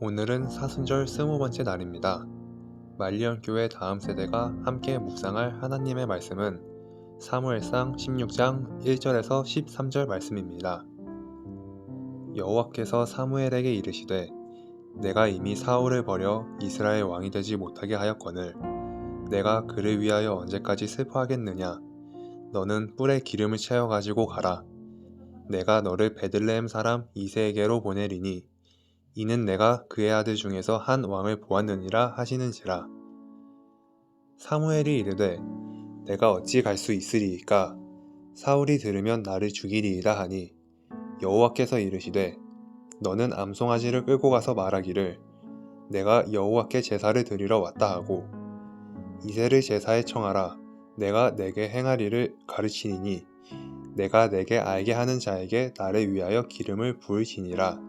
오늘은 사순절 스무 번째 날입니다. 말리언 교회 다음 세대가 함께 묵상할 하나님의 말씀은 사무엘상 16장 1절에서 13절 말씀입니다. 여호와께서 사무엘에게 이르시되 내가 이미 사울을 버려 이스라엘 왕이 되지 못하게 하였거늘 내가 그를 위하여 언제까지 슬퍼하겠느냐 너는 뿔에 기름을 채워 가지고 가라 내가 너를 베들레헴 사람 이세에게로 보내리니 이는 내가 그의 아들 중에서 한 왕을 보았느니라 하시는지라. 사무엘이 이르되 내가 어찌 갈 수 있으리이까? 사울이 들으면 나를 죽이리이다 하니 여호와께서 이르시되 너는 암송아지를 끌고 가서 말하기를 내가 여호와께 제사를 드리러 왔다 하고 이세를 제사에 청하라. 내가 내게 행하리를 가르치니니 내가 내게 알게 하는 자에게 나를 위하여 기름을 부을지니라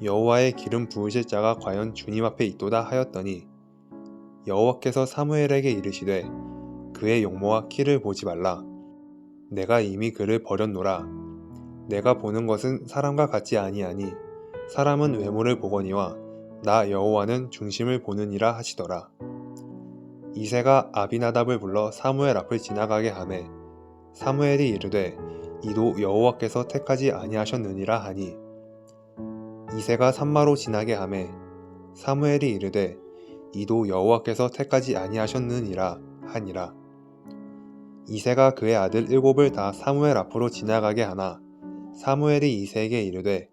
여호와의 기름 부으실 자가 과연 주님 앞에 있도다 하였더니 여호와께서 사무엘에게 이르시되 그의 용모와 키를 보지 말라. 내가 이미 그를 버렸노라. 내가 보는 것은 사람과 같지 아니하니 사람은 외모를 보거니와 나 여호와는 중심을 보느니라 하시더라. 이세가 아비나답을 불러 사무엘 앞을 지나가게 하매 사무엘이 이르되 이도 여호와께서 택하지 아니하셨느니라 하니 이세가 산마로 지나게 하매 사무엘이 이르되 이도 여호와께서 택하지 아니하셨느니라 하니라. 이세가 그의 아들 일곱을 다 사무엘 앞으로 지나가게 하나 사무엘이 이세에게 이르되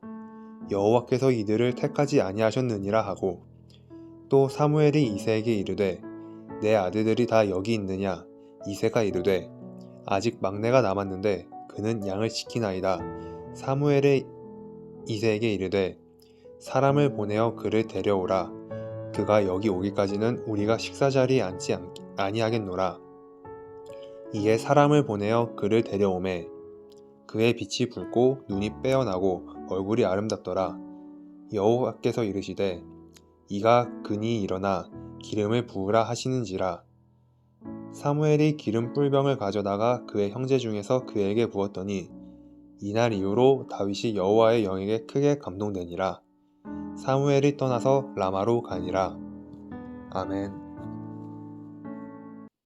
여호와께서 이들을 택하지 아니하셨느니라 하고 또 사무엘이 이세에게 이르되 내 아들들이 다 여기 있느냐? 이세가 이르되 아직 막내가 남았는데 그는 양을 지키나이다. 사무엘의 이세에게 이르되 사람을 보내어 그를 데려오라. 그가 여기 오기까지는 우리가 식사 자리에 앉지 아니하겠노라. 이에 사람을 보내어 그를 데려오매 그의 빛이 붉고 눈이 빼어나고 얼굴이 아름답더라. 여호와께서 이르시되 이가 그니 일어나 기름을 부으라 하시는지라. 사무엘이 기름 뿔병을 가져다가 그의 형제 중에서 그에게 부었더니 이날 이후로 다윗이 여호와의 영에게 크게 감동되니라. 사무엘이 떠나서 라마로 가니라. 아멘.